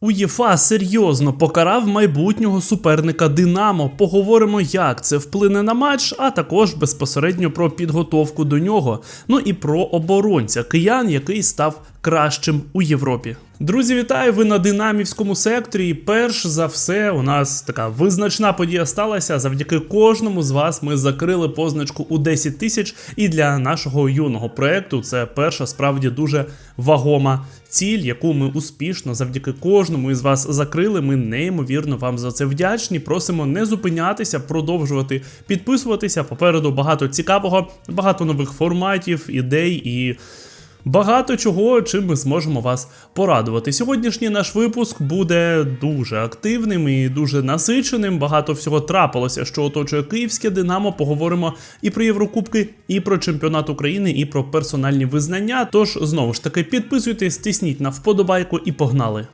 УЄФА серйозно покарав майбутнього суперника Динамо. Поговоримо, як це вплине на матч, а також безпосередньо про підготовку до нього. Ну і про оборонця киян, який став кращим у Європі. Друзі, вітаю! Ви на динамівському секторі. І перш за все, у нас така визначна подія сталася. Завдяки кожному з вас ми закрили позначку у 10 тисяч. І для нашого юного проекту це перша справді дуже вагома ціль, яку ми успішно завдяки кожному із вас закрили. Ми неймовірно вам за це вдячні. Просимо не зупинятися, продовжувати підписуватися. Попереду багато цікавого, багато нових форматів, ідей і. Багато чого, чим ми зможемо вас порадувати. Сьогоднішній наш випуск буде дуже активним і дуже насиченим. Багато всього трапилося, що оточує київське Динамо. Поговоримо і про Єврокубки, і про чемпіонат України, і про персональні визнання. Тож знову ж таки підписуйтесь, тисніть на вподобайку і погнали.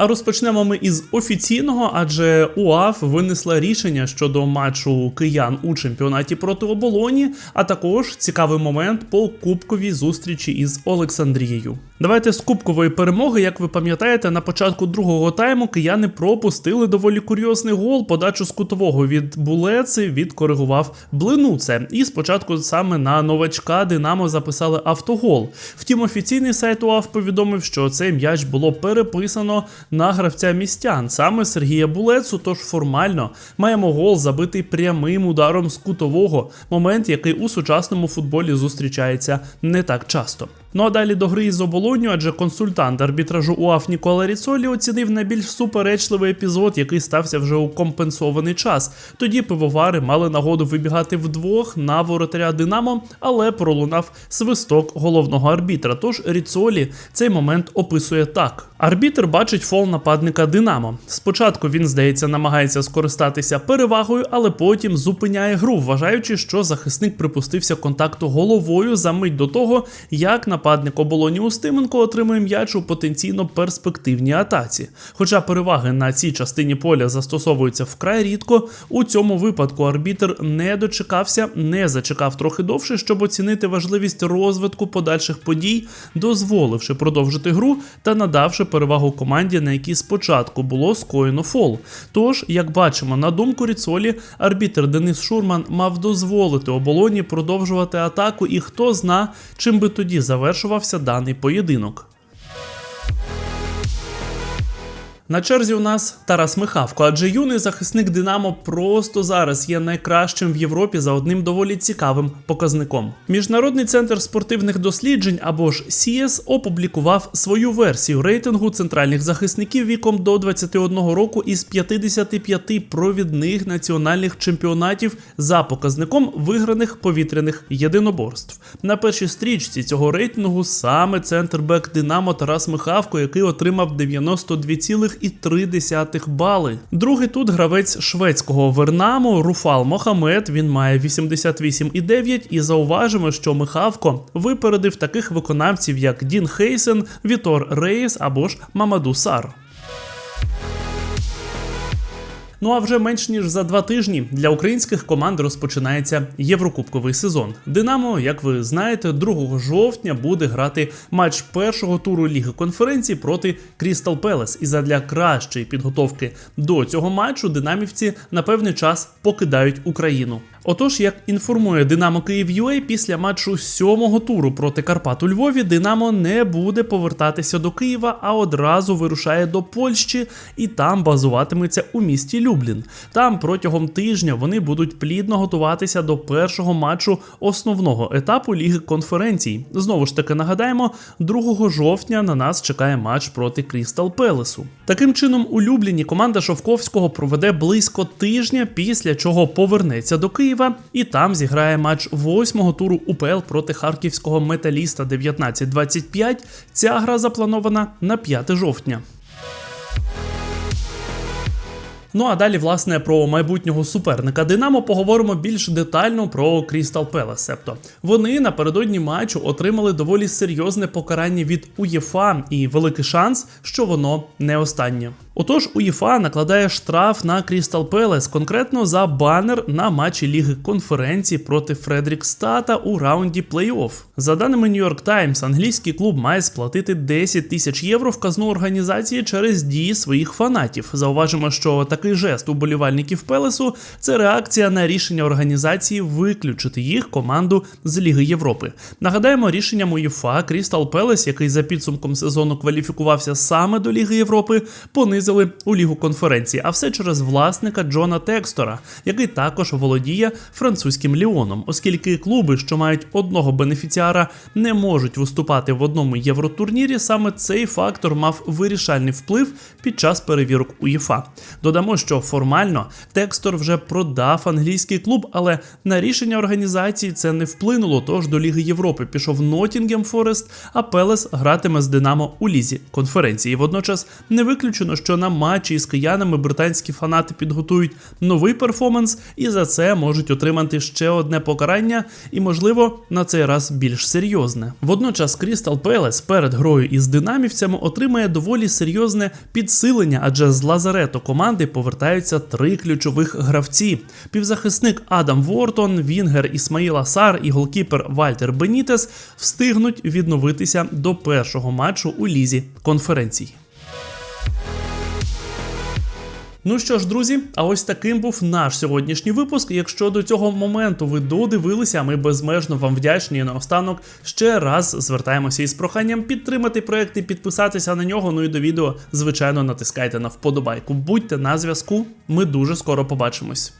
А розпочнемо ми із офіційного, адже УАФ винесла рішення щодо матчу киян у чемпіонаті проти оболоні, а також цікавий момент по кубковій зустрічі із Олександрією. Давайте з кубкової перемоги, як ви пам'ятаєте, на початку другого тайму кияни пропустили доволі курйозний гол. Подачу з кутового від Булеци відкоригував Блинуце. І спочатку саме на новачка Динамо записали автогол. Втім, офіційний сайт УАФ повідомив, що цей м'яч було переписано на гравця містян, саме Сергія Булецу. Тож формально маємо гол забитий прямим ударом з кутового, момент, який у сучасному футболі зустрічається не так часто. Ну а далі до гри із оболонню, адже консультант арбітражу УАФ Нікола Ріцолі оцінив найбільш суперечливий епізод, який стався вже у компенсований час. Тоді пивовари мали нагоду вибігати вдвох на воротаря Динамо, але пролунав свисток головного арбітра. Тож Ріцолі цей момент описує так: арбітр бачить фол нападника Динамо. Спочатку він, здається, намагається скористатися перевагою, але потім зупиняє гру, вважаючи, що захисник припустився контакту головою за мить до того, як нападник оболоні Устименко отримує м'яч у потенційно перспективній атаці. Хоча переваги на цій частині поля застосовуються вкрай рідко, у цьому випадку арбітр не дочекався, не зачекав трохи довше, щоб оцінити важливість розвитку подальших подій, дозволивши продовжити гру та надавши перевагу команді, на якій спочатку було скоєно фол. Тож, як бачимо, на думку Ріцолі, арбітер Денис Шурман мав дозволити оболоні продовжувати атаку, і хто зна, чим би тоді завершувався даний поєдинок. На черзі у нас Тарас Михавко, адже юний захисник Динамо просто зараз є найкращим в Європі за одним доволі цікавим показником. Міжнародний центр спортивних досліджень або ж СІЕС опублікував свою версію рейтингу центральних захисників віком до 21 року із 55 провідних національних чемпіонатів за показником виграних повітряних єдиноборств. На першій стрічці цього рейтингу саме центр Бек Динамо Тарас Михавко, який отримав 92,3 бали. Другий тут гравець шведського Вернаму Руфал Мохамед. Він має 88,9 і зауважимо, що Михавко випередив таких виконавців, як Дін Хейсен, Вітор Рейс або ж Мамаду Сар. Ну а вже менш ніж за два тижні для українських команд розпочинається єврокубковий сезон. Динамо, як ви знаєте, 2 жовтня буде грати матч першого туру Ліги конференції проти Крістал Пелес. І задля кращої підготовки до цього матчу динамівці на певний час покидають Україну. Отож, як інформує Динамо Київ UA, після матчу сьомого туру проти Карпат у Львові Динамо не буде повертатися до Києва, а одразу вирушає до Польщі і там базуватиметься у місті Люблін. Там протягом тижня вони будуть плідно готуватися до першого матчу основного етапу Ліги конференцій. Знову ж таки нагадаємо, 2 жовтня на нас чекає матч проти Крістал Пелесу. Таким чином, у Любліні команда Шовковського проведе близько тижня, після чого повернеться до Києва. І там зіграє матч восьмого туру УПЛ проти харківського металіста 19-25. Ця гра запланована на 5 жовтня. Ну а далі, власне, про майбутнього суперника Динамо поговоримо більш детально про Крістал Пелес. Себто вони напередодні матчу отримали доволі серйозне покарання від УЄФА і великий шанс, що воно не останнє. Отож, УЄФА накладає штраф на Крістал Пелес, конкретно за банер на матчі Ліги конференції проти Фредрікстата у раунді плей-офф. За даними New York Times, англійський клуб має сплатити 10 тисяч євро в казну організації через дії своїх фанатів. Зауважимо, що такий жест уболівальників Пелесу це реакція на рішення організації виключити їх команду з Ліги Європи. Нагадаємо, рішенням УЄФА Крістал Пелес, який за підсумком сезону кваліфікувався саме до Ліги Європи, понизили у Лігу конференції, а все через власника Джона Текстора, який також володіє французьким Ліоном, оскільки клуби, що мають одного бенефіціара, не можуть виступати в одному євротурнірі. Саме цей фактор мав вирішальний вплив під час перевірок УЄФА. Додамо, що формально Текстор вже продав англійський клуб, але на рішення організації це не вплинуло. Тож до Ліги Європи пішов Нотінгем Форест, а Пелес гратиме з Динамо у лізі конференції. Водночас не виключено, що на матчі із киянами британські фанати підготують новий перформанс і за це можуть отримати ще одне покарання, і, можливо, на цей раз більш серйозне. Водночас Крістал Пелес перед грою із динамівцями отримає доволі серйозне підсилення, адже з лазарету команди повертаються три ключових гравці: півзахисник Адам Вортон, Вінгер Ісмаїл Асар і голкіпер Вальтер Бенітес встигнуть відновитися до першого матчу у лізі конференцій. Ну що ж, друзі, а ось таким був наш сьогоднішній випуск. Якщо до цього моменту ви додивилися, ми безмежно вам вдячні. І наостанок ще раз звертаємося із проханням підтримати проект і підписатися на нього. Ну і до відео, звичайно, натискайте на вподобайку. Будьте на зв'язку. Ми дуже скоро побачимось.